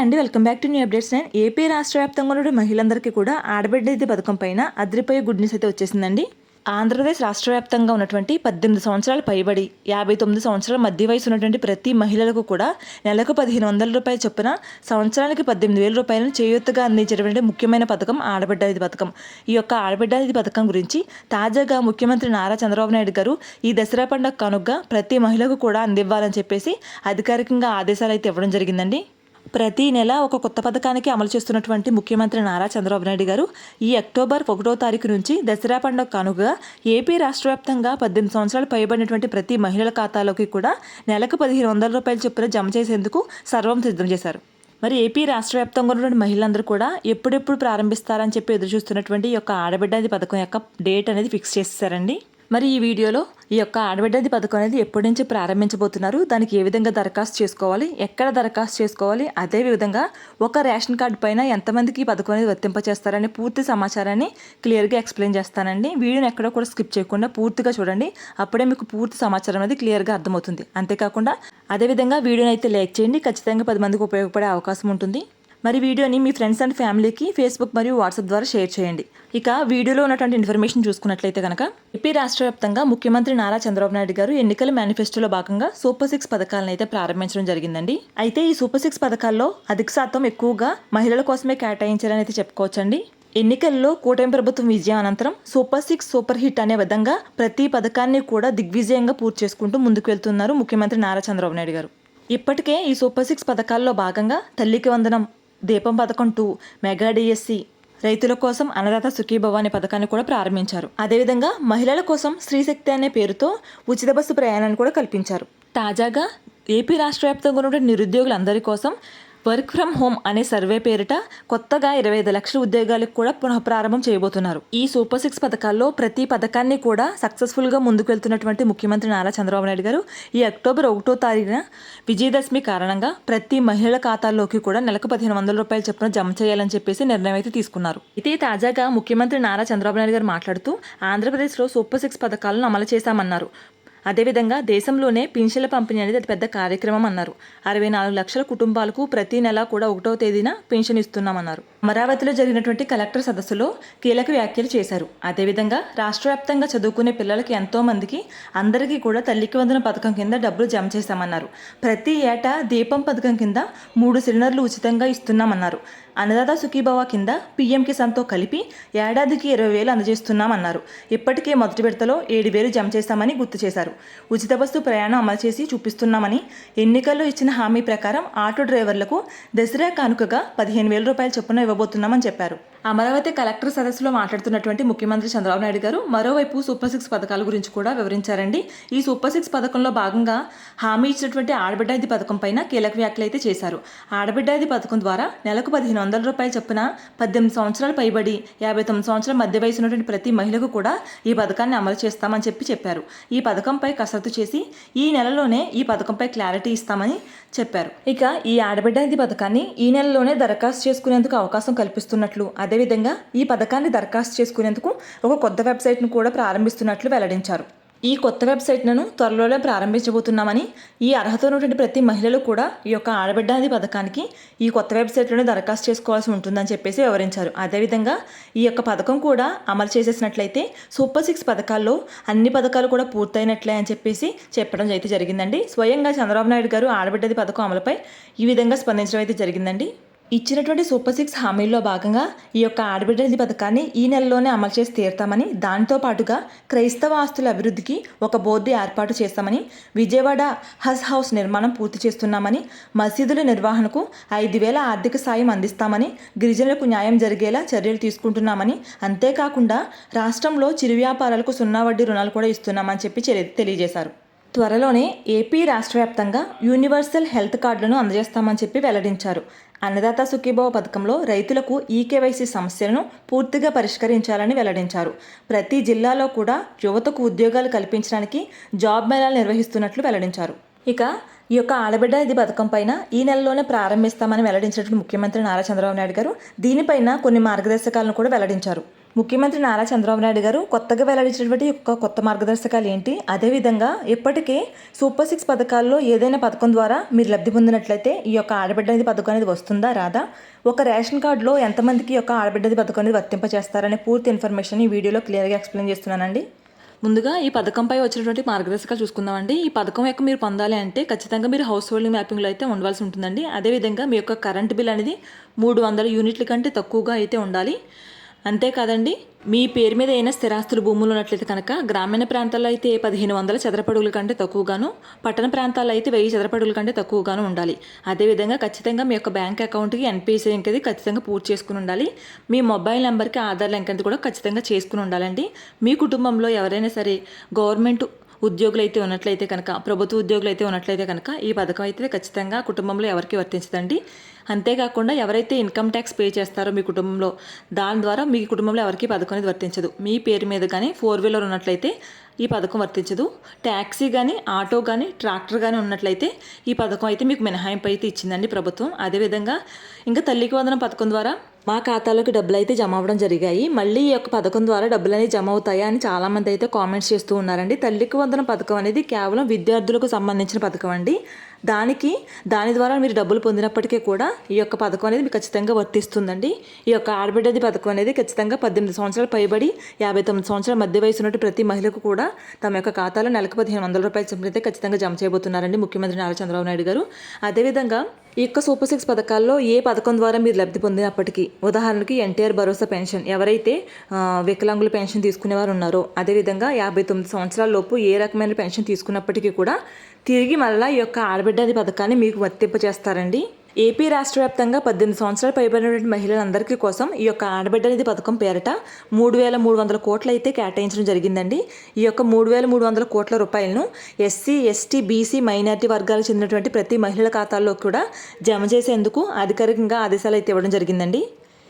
అండి. Welcome back to new updates నేను AP రాష్ట్ర వ్యాప్తంగా ఉన్న మహిళలందరికీ కూడా ఆడబిడ్డ అయితే పథకం పైన అదిరిపోయే గుడ్ న్యూస్ అయితే వచ్చేసిందండి. ఆంధ్రప్రదేశ్ రాష్ట్ర వ్యాప్తంగా ఉన్నటువంటి పద్దెనిమిది సంవత్సరాలు పైబడి యాభై తొమ్మిది సంవత్సరాల మధ్య వయసు ఉన్నటువంటి ప్రతి మహిళలకు కూడా నెలకు పదిహేను వందల రూపాయల చొప్పున సంవత్సరానికి పద్దెనిమిది వేల రూపాయలను చేయూతగా అందించేటువంటి ముఖ్యమైన పథకం ఆడబిడ్డది పథకం. ఈ యొక్క ఆడబిడ్డ నిధి పథకం గురించి తాజాగా ముఖ్యమంత్రి నారా చంద్రబాబు నాయుడు గారు ఈ దసరా పండుగ కనుగ్గా ప్రతి మహిళకు కూడా అందివ్వాలని చెప్పేసి అధికారికంగా ఆదేశాలు అయితే ఇవ్వడం జరిగిందండి. ప్రతి నెల ఒక కొత్త పథకానికి అమలు చేస్తున్నటువంటి ముఖ్యమంత్రి నారా చంద్రబాబు నాయుడు గారు ఈ అక్టోబర్ ఒకటో తారీఖు నుంచి దసరా పండుగ కానుగా ఏపీ రాష్ట్ర వ్యాప్తంగా పద్దెనిమిది సంవత్సరాలు పైబడినటువంటి ప్రతి మహిళల ఖాతాలోకి కూడా నెలకు పదిహేను వందల రూపాయల చొప్పున జమ చేసేందుకు సర్వం సిద్ధం చేశారు. మరి ఏపీ రాష్ట్ర వ్యాప్తంగా ఉన్నటువంటి మహిళలందరూ కూడా ఎప్పుడెప్పుడు ప్రారంభిస్తారని చెప్పి ఎదురు చూస్తున్నటువంటి ఈ యొక్క ఆడబిడ్డ పథకం యొక్క డేట్ అనేది ఫిక్స్ చేసేసారండి? మరి ఈ వీడియోలో ఈ యొక్క ఆడబిడ్డది పథకం అనేది ఎప్పటి నుంచి ప్రారంభించబోతున్నారు? దానికి ఏ విధంగా దరఖాస్తు చేసుకోవాలి? ఎక్కడ దరఖాస్తు చేసుకోవాలి? అదే విధంగా ఒక రేషన్ కార్డు పైన ఎంతమందికి ఈ పథకం అనేది వర్తింపచేస్తారని పూర్తి సమాచారాన్ని క్లియర్గా ఎక్స్ప్లెయిన్ చేస్తానండి. వీడియోని ఎక్కడ కూడా స్కిప్ చేయకుండా పూర్తిగా చూడండి. అప్పుడే మీకు పూర్తి సమాచారం అనేది క్లియర్గా అర్థమవుతుంది. అంతేకాకుండా అదేవిధంగా వీడియోని అయితే లైక్ చేయండి. ఖచ్చితంగా పది మందికి ఉపయోగపడే అవకాశం ఉంటుంది. మరి వీడియోని మీ ఫ్రెండ్స్ అండ్ ఫ్యామిలీకి ఫేస్బుక్ మరియు వాట్సాప్ ద్వారా షేర్ చేయండి. ఇక వీడియోలో ఉన్నటువంటి ఇన్ఫర్మేషన్ చూసుకున్నట్లయితే కనుక ఏపీ రాష్ట్ర వ్యాప్తంగా ముఖ్యమంత్రి నారా చంద్రబాబు నాయుడు గారు ఎన్నికల మేనిఫెస్టోలో భాగంగా సూపర్ సిక్స్ పథకాలను అయితే ప్రారంభించడం జరిగిందండి. అయితే ఈ సూపర్ సిక్స్ పథకాల్లో అధిక శాతం ఎక్కువగా మహిళల కోసమే కేటాయించారని అయితే చెప్పుకోవచ్చండి. ఎన్నికల్లో కూటమి ప్రభుత్వం విజయం అనంతరం సూపర్ సిక్స్ సూపర్ హిట్ అనే విధంగా ప్రతి పథకాన్ని కూడా దిగ్విజయంగా పూర్తి చేసుకుంటూ ముందుకు వెళ్తున్నారు ముఖ్యమంత్రి నారా చంద్రబాబు నాయుడు గారు. ఇప్పటికే ఈ సూపర్ సిక్స్ పథకాల్లో భాగంగా తల్లికి వందనం దీపం పథకం టూ మెగా డిఎస్సి రైతుల కోసం అన్నదాత సుఖీభవ అనే పథకాన్ని కూడా ప్రారంభించారు. అదేవిధంగా మహిళల కోసం స్త్రీశక్తి అనే పేరుతో ఉచిత బస్సు ప్రయాణాన్ని కూడా కల్పించారు. తాజాగా ఏపీ రాష్ట్ర వ్యాప్తంగా ఉన్న నిరుద్యోగులందరి కోసం వర్క్ ఫ్రమ్ హోమ్ అనే సర్వే పేరిట కొత్తగా ఇరవై ఐదు లక్షల ఉద్యోగాలకు కూడా పునఃప్రారంభం చేయబోతున్నారు. ఈ సూపర్ సిక్స్ పథకాల్లో ప్రతి పథకాన్ని కూడా సక్సెస్ఫుల్గా ముందుకు వెళ్తున్నటువంటి ముఖ్యమంత్రి నారా చంద్రబాబు నాయుడు గారు ఈ అక్టోబర్ ఒకటో తారీఖున విజయదశమి కారణంగా ప్రతి మహిళల ఖాతాల్లోకి కూడా నెలకు పదిహేను వందల రూపాయలు చొప్పున జమ చేయాలని చెప్పేసి నిర్ణయం అయితే తీసుకున్నారు. అయితే తాజాగా ముఖ్యమంత్రి నారా చంద్రబాబు నాయుడు గారు మాట్లాడుతూ ఆంధ్రప్రదేశ్లో సూపర్ సిక్స్ పథకాలను అమలు చేశామన్నారు. అదేవిధంగా దేశంలోనే పింఛన్ల పంపిణీ అనేది అతిపెద్ద కార్యక్రమం అన్నారు. అరవై నాలుగు లక్షల కుటుంబాలకు ప్రతి నెల కూడా ఒకటో తేదీన పెన్షన్ ఇస్తున్నామన్నారు. అమరావతిలో జరిగినటువంటి కలెక్టర్ సదస్సులో కీలక వ్యాఖ్యలు చేశారు. అదేవిధంగా రాష్ట్ర వ్యాప్తంగా చదువుకునే పిల్లలకి ఎంతో మందికి అందరికీ కూడా తల్లికి వందన పథకం కింద డబ్బులు జమ చేశామన్నారు. ప్రతి ఏటా దీపం పథకం కింద మూడు సిలిండర్లు ఉచితంగా ఇస్తున్నామన్నారు. అన్నదాత సుఖీభవ కింద పీఎం కిసాన్తో కలిపి ఏడాదికి ఇరవై వేలు అందజేస్తున్నామన్నారు. ఇప్పటికే మొదటి విడతలో ఏడు వేలు జమ చేశామని గుర్తు చేశారు. ఉచిత బస్సు ప్రయాణం అమలు చేసి చూపిస్తున్నామని ఎన్నికల్లో ఇచ్చిన హామీ ప్రకారం ఆటో డ్రైవర్లకు దసరా కానుకగా పదిహేను వేల రూపాయల చొప్పున ఇవ్వబోతున్నామని చెప్పారు. అమరావతి కలెక్టర్ సదస్సులో మాట్లాడుతున్నటువంటి ముఖ్యమంత్రి చంద్రబాబు నాయుడు గారు మరోవైపు సూపర్ సిక్స్ పథకాల గురించి కూడా వివరించారండి. ఈ సూపర్ సిక్స్ పథకంలో భాగంగా హామీ ఇచ్చినటువంటి ఆడబిడ్డ ఇది పథకం పైన కీలక వ్యాఖ్యలు అయితే చేశారు. ఆడబిడ్డాది పథకం ద్వారా నెలకు పదిహేను వందల రూపాయలు చొప్పున పద్దెనిమిది సంవత్సరాలు పైబడి యాభై తొమ్మిది సంవత్సరాల మధ్య వయసు ఉన్నటువంటి ప్రతి మహిళకు కూడా ఈ పథకాన్ని అమలు చేస్తామని చెప్పి చెప్పారు. ఈ పథకంపై కసరత్తు చేసి ఈ నెలలోనే ఈ పథకంపై క్లారిటీ ఇస్తామని చెప్పారు. ఇక ఈ ఆడబిడ్డ నిధి పథకాన్ని ఈ నెలలోనే దరఖాస్తు చేసుకునేందుకు అవకాశం కల్పిస్తున్నట్లు అదేవిధంగా ఈ పథకాన్ని దరఖాస్తు చేసుకునేందుకు ఒక కొత్త వెబ్సైట్ను కూడా ప్రారంభిస్తున్నట్లు వెల్లడించారు. ఈ కొత్త వెబ్సైట్లను త్వరలోనే ప్రారంభించబోతున్నామని ఈ అర్హత ఉన్నటువంటి ప్రతి మహిళలు కూడా ఈ యొక్క ఆడబిడ్డ పథకానికి ఈ కొత్త వెబ్సైట్లోనే దరఖాస్తు చేసుకోవాల్సి ఉంటుందని చెప్పేసి వివరించారు. అదేవిధంగా ఈ యొక్క పథకం కూడా అమలు చేసేసినట్లయితే సూపర్ సిక్స్ పథకాల్లో అన్ని పథకాలు కూడా పూర్తయినట్లే అని చెప్పేసి చెప్పడం అయితే జరిగిందండి. స్వయంగా చంద్రబాబు నాయుడు గారు ఆడబిడ్డది పథకం అమలుపై ఈ విధంగా స్పందించడం అయితే జరిగిందండి. ఇచ్చినటువంటి సూపర్ సిక్స్ హామీల్లో భాగంగా ఈ యొక్క ఆడబిడ్డది పథకాన్ని ఈ నెలలోనే అమలు చేసి తీరుతామని దానితో పాటుగా క్రైస్తవ ఆస్తుల అభివృద్ధికి ఒక బోర్డు ఏర్పాటు చేస్తామని విజయవాడ హజ్ హౌస్ నిర్మాణం పూర్తి చేస్తున్నామని మసీదుల నిర్వహణకు ఐదు వేల ఆర్థిక సాయం అందిస్తామని గిరిజనులకు న్యాయం జరిగేలా చర్యలు తీసుకుంటున్నామని అంతేకాకుండా రాష్ట్రంలో చిరు వ్యాపారాలకు సున్నా వడ్డీ రుణాలు కూడా ఇస్తున్నామని చెప్పి తెలియజేశారు. త్వరలోనే ఏపీ రాష్ట్ర వ్యాప్తంగా యూనివర్సల్ హెల్త్ కార్డులను అందజేస్తామని చెప్పి వెల్లడించారు. అన్నదాత సుఖీభవ పథకంలో రైతులకు ఈకేవైసీ సమస్యలను పూర్తిగా పరిష్కరించాలని వెల్లడించారు. ప్రతి జిల్లాలో కూడా యువతకు ఉద్యోగాలు కల్పించడానికి జాబ్ మేళాలు నిర్వహిస్తున్నట్లు వెల్లడించారు. ఇక ఈ యొక్క ఆడబిడ్డ ఇది పథకం పైన ఈ నెలలోనే ప్రారంభిస్తామని వెల్లడించినట్లు ముఖ్యమంత్రి నారా చంద్రబాబు నాయుడు గారు దీనిపైన కొన్ని మార్గదర్శకాలను కూడా వెల్లడించారు. ముఖ్యమంత్రి నారా చంద్రబాబు నాయుడు గారు కొత్తగా వెల్లడించినటువంటి ఒక కొత్త మార్గదర్శకాలు ఏంటి? అదేవిధంగా ఇప్పటికే సూపర్ సిక్స్ పథకాల్లో ఏదైనా పథకం ద్వారా మీరు లబ్ధి పొందినట్లయితే ఈ యొక్క ఆడబిడ్డ అనేది పథకం అనేది వస్తుందా రాదా? ఒక రేషన్ కార్డులో ఎంతమందికి యొక్క ఆడబిడ్డది పథకం అనేది వర్తింపచేస్తారనే పూర్తి ఇన్ఫర్మేషన్ ఈ వీడియోలో క్లియర్గా ఎక్స్ప్లెయిన్ చేస్తున్నానండి. ముందుగా ఈ పథకంపై వచ్చినటువంటి మార్గదర్శకాలు చూసుకుందామండి. ఈ పథకం యొక్క మీరు పొందాలి అంటే ఖచ్చితంగా మీరు హౌస్ హోల్డింగ్ మ్యాపింగ్లో అయితే ఉండవలసి ఉంటుందండి. అదేవిధంగా మీ యొక్క కరెంట్ బిల్ అనేది మూడు వందల యూనిట్ల కంటే తక్కువగా అయితే ఉండాలి. అంతేకాదండి మీ పేరు మీద అయిన స్థిరాస్తులు భూములు ఉన్నట్లయితే కనుక గ్రామీణ ప్రాంతాల్లో అయితే పదిహేను వందల చదరపడుగుల కంటే తక్కువగాను పట్టణ ప్రాంతాల్లో అయితే వెయ్యి చదరపడుగుల కంటే తక్కువగాను ఉండాలి. అదేవిధంగా ఖచ్చితంగా మీ యొక్క బ్యాంక్ అకౌంట్కి ఎన్పిసి లింక్ అది ఖచ్చితంగా పూర్తి చేసుకుని ఉండాలి. మీ మొబైల్ నెంబర్కి ఆధార్ లింక్ అనేది కూడా ఖచ్చితంగా చేసుకుని ఉండాలండి. మీ కుటుంబంలో ఎవరైనా సరే గవర్నమెంట్ ఉద్యోగులు అయితే ఉన్నట్లయితే కనుక ప్రభుత్వ ఉద్యోగులు అయితే ఉన్నట్లయితే కనుక ఈ పథకం అయితే ఖచ్చితంగా కుటుంబంలో ఎవరికి వర్తించదండి. అంతేకాకుండా ఎవరైతే ఇన్కమ్ ట్యాక్స్ పే చేస్తారో మీ కుటుంబంలో దాని ద్వారా మీ కుటుంబంలో ఎవరికి పథకం అనేది వర్తించదు. మీ పేరు మీద కానీ ఫోర్ వీలర్ ఉన్నట్లయితే ఈ పథకం వర్తించదు. ట్యాక్సీ కానీ ఆటో కానీ ట్రాక్టర్ కానీ ఉన్నట్లయితే ఈ పథకం అయితే మీకు మినహాయింపు అయితే ఇచ్చిందండి ప్రభుత్వం. అదేవిధంగా ఇంకా తల్లికి వందనం పథకం ద్వారా మా ఖాతాలోకి డబ్బులు అయితే జమ అవ్వడం జరిగాయి. మళ్ళీ ఈ యొక్క పథకం ద్వారా డబ్బులు అనేవి జమ అవుతాయా అని చాలామంది అయితే కామెంట్స్ చేస్తూ ఉన్నారండి. తల్లికి వందన పథకం అనేది కేవలం విద్యార్థులకు సంబంధించిన పథకం అండి. దానికి దాని ద్వారా మీరు డబ్బులు పొందినప్పటికీ కూడా ఈ యొక్క పథకం అనేది మీకు ఖచ్చితంగా వర్తిస్తుందండి. ఈ యొక్క ఆడబిడ్డది పథకం అనేది ఖచ్చితంగా పద్దెనిమిది సంవత్సరాలు పైబడి యాభై తొమ్మిది సంవత్సరాల మధ్య వయసు ఉన్నట్టు ప్రతి మహిళకు కూడా తమ యొక్క ఖాతాలో నెలకు పదిహేను వందల రూపాయలు చొప్పున ఖచ్చితంగా జమ చేయబోతున్నారండి ముఖ్యమంత్రి నారా చంద్రబాబు నాయుడు గారు. అదేవిధంగా ఈ యొక్క సూపర్ సిక్స్ పథకాల్లో ఏ పథకం ద్వారా మీరు లబ్ధి పొందినప్పటికీ ఉదాహరణకి ఎన్టీఆర్ భరోసా పెన్షన్ ఎవరైతే వికలాంగుల పెన్షన్ తీసుకునేవారు ఉన్నారో అదేవిధంగా యాభై తొమ్మిది సంవత్సరాల లోపు ఏ రకమైన పెన్షన్ తీసుకున్నప్పటికీ కూడా తిరిగి మళ్ళీ ఈ యొక్క ఆడబిడ్డది పథకాన్ని మీకు వర్తింపజేస్తారండి. ఏపీ రాష్ట్ర వ్యాప్తంగా పద్దెనిమిది సంవత్సరాలు పైబడినటువంటి మహిళలందరికీ కోసం ఈ యొక్క ఆడబిడ్డ నిధి పథకం పేరిట మూడు వేల మూడు వందల కోట్లు అయితే కేటాయించడం జరిగిందండి. ఈ యొక్క మూడు వేల మూడు వందల కోట్ల రూపాయలను ఎస్సీ ఎస్టీ బీసీ మైనారిటీ వర్గాలకు చెందినటువంటి ప్రతి మహిళల ఖాతాల్లో కూడా జమ చేసేందుకు అధికారికంగా ఆదేశాలు అయితే ఇవ్వడం జరిగిందండి.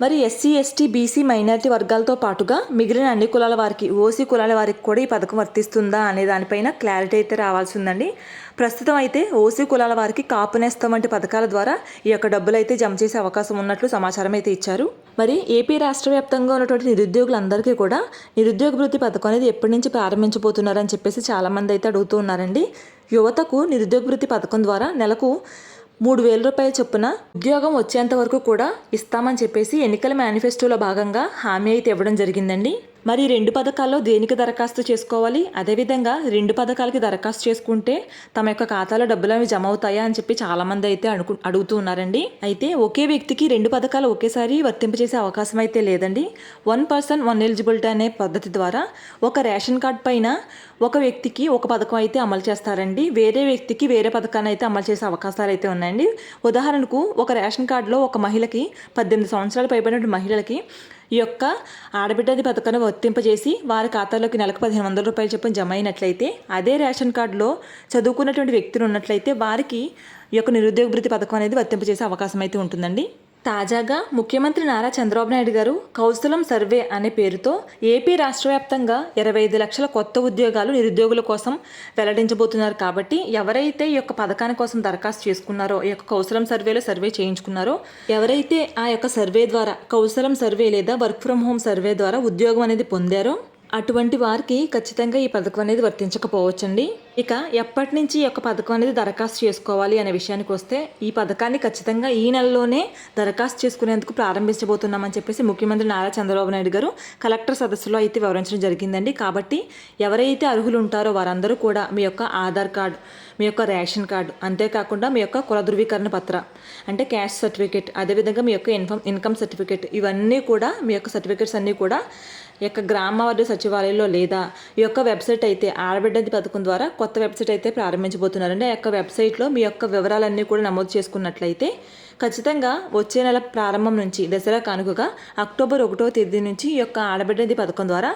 మరి ఎస్సీ ఎస్టీ బీసీ మైనారిటీ వర్గాలతో పాటుగా మిగిలిన అన్ని కులాల వారికి ఓసీ కులాల వారికి కూడా ఈ పథకం వర్తిస్తుందా అనే దానిపైన క్లారిటీ అయితే రావాల్సి ఉందండి ప్రస్తుతం అయితే ఓసీ కులాల వారికి కాపు నేస్తం వంటి పథకాల ద్వారా ఈ యొక్క డబ్బులు అయితే జమ చేసే అవకాశం ఉన్నట్లు సమాచారం అయితే ఇచ్చారు. మరి ఏపీ రాష్ట్ర వ్యాప్తంగా ఉన్నటువంటి నిరుద్యోగులందరికీ కూడా నిరుద్యోగ వృత్తి పథకం అనేది ఎప్పటి నుంచి ప్రారంభించబోతున్నారని చెప్పేసి చాలామంది అయితే అడుగుతూ ఉన్నారండి. యువతకు నిరుద్యోగ వృత్తి పథకం ద్వారా నెలకు మూడు వేల రూపాయల చొప్పున ఉద్యోగం వచ్చేంత వరకు కూడా ఇస్తామని చెప్పేసి ఎన్నికల మేనిఫెస్టోలో భాగంగా హామీ అయితే ఇవ్వడం జరిగిందండి. మరి రెండు పథకాల్లో దేనికి దరఖాస్తు చేసుకోవాలి? అదేవిధంగా రెండు పథకాలకి దరఖాస్తు చేసుకుంటే తమ యొక్క ఖాతాలో డబ్బులు అవి జమ అవుతాయా అని చెప్పి చాలామంది అయితే అడుగు అడుగుతూ ఉన్నారండి. అయితే ఒకే వ్యక్తికి రెండు పథకాలు ఒకేసారి వర్తింపజేసే అవకాశం అయితే లేదండి. వన్ పర్సన్ వన్ ఎలిజిబిలిటీ అనే పద్ధతి ద్వారా ఒక రేషన్ కార్డ్ పైన ఒక వ్యక్తికి ఒక పథకం అయితే అమలు చేస్తారండి. వేరే వ్యక్తికి వేరే పథకాన్ని అయితే అమలు చేసే అవకాశాలు అయితే ఉన్నాయండి. ఉదాహరణకు ఒక రేషన్ కార్డులో ఒక మహిళకి పద్దెనిమిది సంవత్సరాలు పైబడిన మహిళలకి ఈ యొక్క ఆడబిడ్డది పథకాన్ని వర్తింపజేసి వారి ఖాతాలోకి నెలకు పదిహేను వందల రూపాయలు చొప్పున జమ అయినట్లయితే అదే రేషన్ కార్డులో చదువుకున్నటువంటి వ్యక్తులు ఉన్నట్లయితే వారికి ఈ యొక్క నిరుద్యోగ భృతి పథకం అనేది వర్తింపజేసే అవకాశం అయితే ఉంటుందండి. తాజాగా ముఖ్యమంత్రి నారా చంద్రబాబు నాయుడు గారు కౌశలం సర్వే అనే పేరుతో ఏపీ రాష్ట్ర వ్యాప్తంగా ఇరవై ఐదు లక్షల కొత్త ఉద్యోగాలు నిరుద్యోగుల కోసం వెల్లడించబోతున్నారు కాబట్టి ఎవరైతే ఈ యొక్క పథకాని కోసం దరఖాస్తు చేసుకున్నారో ఈ యొక్క కౌశలం సర్వేలో సర్వే చేయించుకున్నారో ఎవరైతే ఆ యొక్క సర్వే ద్వారా కౌశలం సర్వే లేదా వర్క్ ఫ్రమ్ హోమ్ సర్వే ద్వారా ఉద్యోగం అనేది పొందారో అటువంటి వారికి ఖచ్చితంగా ఈ పథకం అనేది వర్తించకపోవచ్చండి. ఇక ఎప్పటి నుంచి ఈ యొక్క పథకం అనేది దరఖాస్తు చేసుకోవాలి అనే విషయానికి వస్తే ఈ పథకాన్ని ఖచ్చితంగా ఈ నెలలోనే దరఖాస్తు చేసుకునేందుకు ప్రారంభించబోతున్నామని చెప్పేసి ముఖ్యమంత్రి నారా చంద్రబాబు నాయుడు గారు కలెక్టర్ సదస్సులో అయితే వివరించడం జరిగిందండి. కాబట్టి ఎవరైతే అర్హులు ఉంటారో వారందరూ కూడా మీ యొక్క ఆధార్ కార్డు మీ యొక్క రేషన్ కార్డు అంతేకాకుండా మీ యొక్క కుల ధృవీకరణ పత్ర అంటే క్యాష్ సర్టిఫికేట్ అదేవిధంగా మీ యొక్క ఇన్కమ్ ఇన్కమ్ సర్టిఫికేట్ ఇవన్నీ కూడా మీ యొక్క సర్టిఫికేట్స్ అన్నీ కూడా యొక్క గ్రామ వార్డు సచివాలయంలో లేదా ఈ యొక్క వెబ్సైట్ అయితే ఆడబిడ్డది పథకం ద్వారా కొత్త వెబ్సైట్ అయితే ప్రారంభించబోతున్నారండి. ఆ యొక్క వెబ్సైట్లో మీ యొక్క వివరాలన్నీ కూడా నమోదు చేసుకున్నట్లయితే ఖచ్చితంగా వచ్చే నెల ప్రారంభం నుంచి దసరా కానుకగా అక్టోబర్ ఒకటో తేదీ నుంచి ఈ యొక్క ఆడబిడ్డది పథకం ద్వారా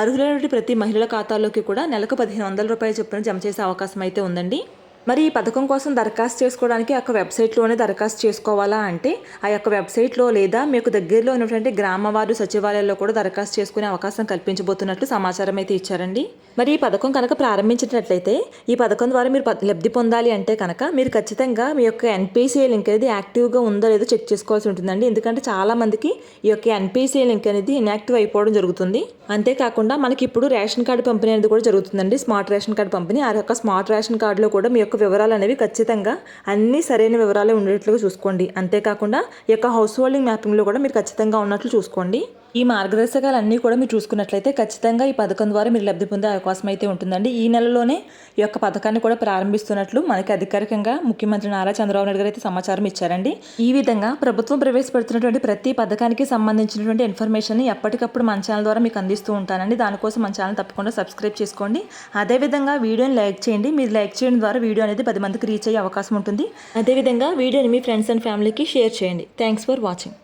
అర్హులైనటువంటి ప్రతి మహిళల ఖాతాల్లోకి కూడా నెలకు పదిహేను వందల రూపాయల చొప్పున జమ చేసే అవకాశం అయితే ఉందండి. మరి ఈ పథకం కోసం దరఖాస్తు చేసుకోవడానికి ఆ యొక్క వెబ్సైట్లోనే దరఖాస్తు చేసుకోవాలా అంటే ఆ యొక్క వెబ్సైట్లో లేదా మీకు దగ్గరలో ఉన్నటువంటి గ్రామ వార్డు సచివాలయాల్లో కూడా దరఖాస్తు చేసుకునే అవకాశం కల్పించబోతున్నట్లు సమాచారం అయితే ఇచ్చారండి. మరి ఈ పథకం కనుక ప్రారంభించినట్లయితే ఈ పథకం ద్వారా మీరు ప- లబ్ధి పొందాలి అంటే కనుక మీరు ఖచ్చితంగా మీ యొక్క ఎన్పిసిఐ లింక్ అనేది యాక్టివ్గా ఉందో లేదో చెక్ చేసుకోవాల్సి ఉంటుందండి. ఎందుకంటే చాలా మందికి ఈ యొక్క ఎన్పిసిఐ లింక్ అనేది ఇన్యాక్టివ్ అయిపోవడం జరుగుతుంది. అంతేకాకుండా మనకి ఇప్పుడు రేషన్ కార్డు పంపిణీ అనేది కూడా జరుగుతుందండి. స్మార్ట్ రేషన్ కార్డు పంపిణీ. ఆ యొక్క స్మార్ట్ రేషన్ కార్డులో కూడా మీ యొక్క వివరాలు అనేవి ఖచ్చితంగా అన్ని సరైన వివరాలు ఉండేట్లుగా చూసుకోండి. అంతేకాకుండా ఈ యొక్క హౌస్ హోల్డింగ్ మ్యాపింగ్లో కూడా మీరు ఖచ్చితంగా ఉన్నట్లు చూసుకోండి. ఈ మార్గదర్శకాలన్నీ కూడా మీరు చూసుకున్నట్లయితే ఖచ్చితంగా ఈ పథకం ద్వారా మీరు లబ్ధి పొందే అవకాశం అయితే ఉంటుందండి. ఈ నెలలోనే ఈ యొక్క పథకాన్ని కూడా ప్రారంభిస్తున్నట్లు మనకి అధికారికంగా ముఖ్యమంత్రి నారా చంద్రబాబు నాయుడు గారు అయితే సమాచారం ఇచ్చారండి. ఈ విధంగా ప్రభుత్వం ప్రవేశపెడుతున్నటువంటి ప్రతి పథకానికి సంబంధించినటువంటి ఇన్ఫర్మేషన్ ఎప్పటికప్పుడు మన ఛానల్ ద్వారా మీకు అందిస్తూ ఉంటానండి. దానికోసం మన ఛానల్ తప్పకుండా సబ్స్క్రైబ్ చేసుకోండి. అదేవిధంగా వీడియోని లైక్ చేయండి. మీరు లైక్ చేయడం ద్వారా వీడియో అనేది పది మందికి రీచ్ అయ్యే అవకాశం ఉంటుంది. అదేవిధంగా వీడియోని మీ ఫ్రెండ్స్ అండ్ ఫ్యామిలీకి షేర్ చేయండి. Thanks for watching